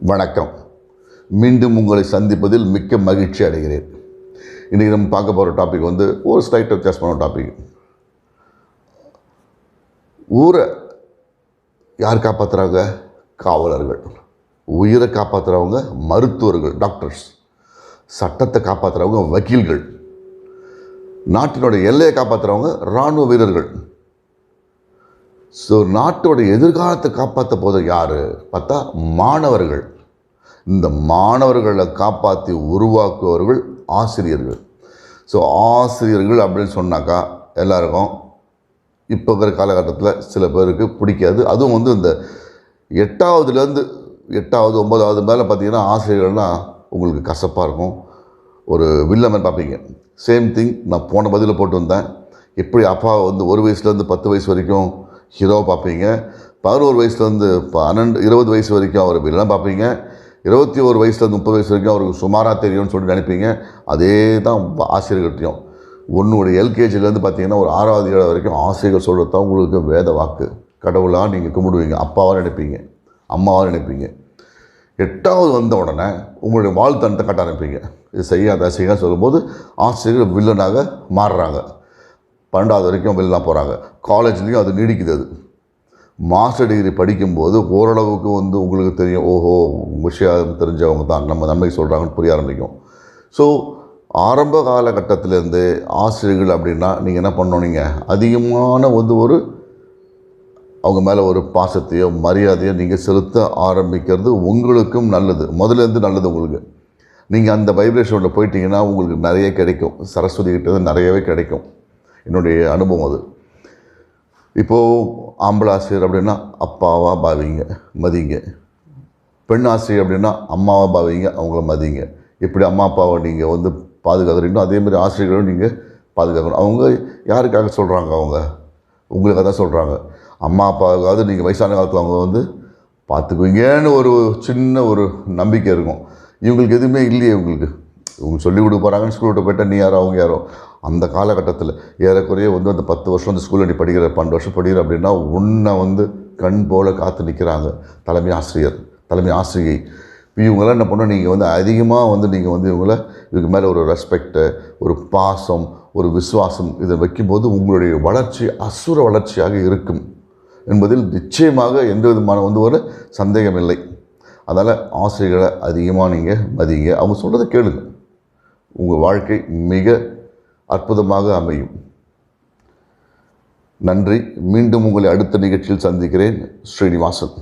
வணக்கம். மீண்டும் உங்களை சந்திப்பதில் மிக்க மகிழ்ச்சி அடைகிறேன். இன்றைக்கி நம்ம பார்க்க போகிற டாபிக் வந்து ஒரு ஸ்லைட் வித்தியாசமான டாபிக் ஊரை யார் காப்பாற்றுறாங்க காவலர்கள். உயிரை காப்பாற்றுறவங்க மருத்துவர்கள் டாக்டர்ஸ் சட்டத்தை காப்பாற்றுறவங்க வக்கீல்கள். நாட்டினோட எல்லையை காப்பாற்றுறவங்க இராணுவ வீரர்கள். ஸோ நாட்டோட எதிர்காலத்தை காப்பாற்ற போது யார்? பார்த்தா மாணவர்கள். இந்த மாணவர்களை காப்பாற்றி உருவாக்குவவர்கள் ஆசிரியர்கள். ஸோ ஆசிரியர்கள் அப்படின்னு சொன்னாக்கா எல்லாருக்கும் இப்போ இருக்கிற காலகட்டத்தில் சில பேருக்கு பிடிக்காது. அதுவும் வந்து இந்த எட்டாவதுலேருந்து எட்டாவது ஒம்பதாவது மேலே பார்த்தீங்கன்னா ஆசிரியர்கள்னால் உங்களுக்கு கசப்பாக இருக்கும். ஒரு வில்லமன் பார்ப்பீங்க. சேம் திங் நான் போன பதிலில் போட்டு வந்தேன். எப்படி அப்பா வந்து ஒரு வயசுலேருந்து பத்து வயசு வரைக்கும் ஹீரோவை பார்ப்பீங்க. பதினோரு வயசுலேருந்து பன்னெண்டு இருபது வயசு வரைக்கும் அவர் வில்லன் பார்ப்பீங்க. இருபத்தி ஒரு வயசுலேருந்து முப்பது வயசு வரைக்கும் அவருக்கு சுமாராக தெரியும்னு சொல்லிட்டு நினைப்பீங்க. அதே தான் ஆசிரியர்கள்ட்டையும். உன்னுடைய எல்கேஜிலேருந்து பார்த்தீங்கன்னா ஒரு ஆறாவது ஏழு வரைக்கும் ஆசிரியர்கள் சொல்கிறது தான் உங்களுக்கு வேத வாக்கு. கடவுளாக நீங்கள் கும்பிடுவீங்க. அப்பாவாக நினைப்பீங்க. அம்மாவாக நினைப்பீங்க. எட்டாவது வந்த உடனே உங்களுடைய வாழ்த்தனத்தை கட்ட ஆரம்பிப்பீங்க. இது செய்யாத செய்ய சொல்லும்போது ஆசிரியர்கள் வில்லனாக மாறுறாங்க. பன்னெண்டாவது வரைக்கும் வெளிலாம் போகிறாங்க காலேஜ்லேயும் அது நீடிக்குது அது. மாஸ்டர் டிகிரி படிக்கும்போது ஓரளவுக்கு வந்து உங்களுக்கு தெரியும் ஓஹோ விஷயம் தெரிஞ்சவங்க தான் நம்ம நன்மை சொல்கிறாங்கன்னு புரிய ஆரம்பிக்கும். ஸோ ஆரம்ப காலகட்டத்திலேருந்து ஆசிரியர்கள் அப்படின்னா நீங்கள் என்ன பண்ணணும் நீங்கள் அதிகமான வந்து ஒரு அவங்க மேலே ஒரு பாசத்தையோ மரியாதையோ நீங்கள் செலுத்த ஆரம்பிக்கிறது உங்களுக்கும் நல்லது. முதலேருந்து நல்லது உங்களுக்கு. நீங்கள் அந்த வைப்ரேஷனில் போயிட்டீங்கன்னா உங்களுக்கு நிறைய கிடைக்கும். சரஸ்வதி கிட்ட இருந்து நிறையவே கிடைக்கும். என்னுடைய அனுபவம் அது. இப்போது ஆம்பளை ஆசிரியர் அப்படின்னா அப்பாவாக பாவிங்க மதிங்க. பெண் ஆசிரியர் அப்படின்னா அம்மாவாக பாவிங்க அவங்கள மதிங்க. எப்படி அம்மா அப்பாவை நீங்கள் வந்து பாதுகாக்கிறீங்களோ அதே மாதிரி ஆசிரியர்களும் நீங்கள் பாதுகாக்கணும். அவங்க யாருக்காக சொல்கிறாங்க அவங்க? உங்களுக்காக தான் சொல்கிறாங்க அம்மா அப்பாவுக்காவது நீங்கள் வயசான காலத்தில் அவங்க வந்து பார்த்துக்குவீங்கன்னு ஒரு சின்ன ஒரு நம்பிக்கை இருக்கும். இவங்களுக்கு எதுவுமே இல்லையே இவங்களுக்கு. இவங்க சொல்லிக் கொடுக்க போகிறாங்கன்னு ஸ்கூல் விட்டு போயிட்டா நீ யாரோ? அவங்க யாரோ? அந்த காலகட்டத்தில் ஏறக்குறைய வந்து அந்த பத்து வருஷம் அந்த ஸ்கூலில் நீ படிக்கிற பன்னெண்டு வருஷம் படிக்கிற அப்படின்னா உன்னை வந்து கண் போல் காத்து நிற்கிறாங்க தலைமை ஆசிரியர் தலைமை ஆசிரியை. இவங்களாம் என்ன பண்ணணும் நீங்கள் வந்து அதிகமாக வந்து நீங்கள் வந்து இவங்கள இதுக்கு மேலே ஒரு ரெஸ்பெக்டு ஒரு பாசம் ஒரு விசுவாசம் இதை வைக்கும்போது உங்களுடைய வளர்ச்சி அசுர வளர்ச்சியாக இருக்கும் என்பதில் நிச்சயமாக எந்த விதமான வந்து ஒரு சந்தேகம் இல்லை அதனால் ஆசிரியர்களை அதிகமாக நீங்கள் மதிங்க. அவங்க சொல்கிறத கேளுங்க. உங்கள் வாழ்க்கை மிக அற்புதமாக அமையும். நன்றி. மீண்டும் உங்களை அடுத்த நிகழ்ச்சியில் சந்திக்கிறேன். ஸ்ரீனிவாசன்.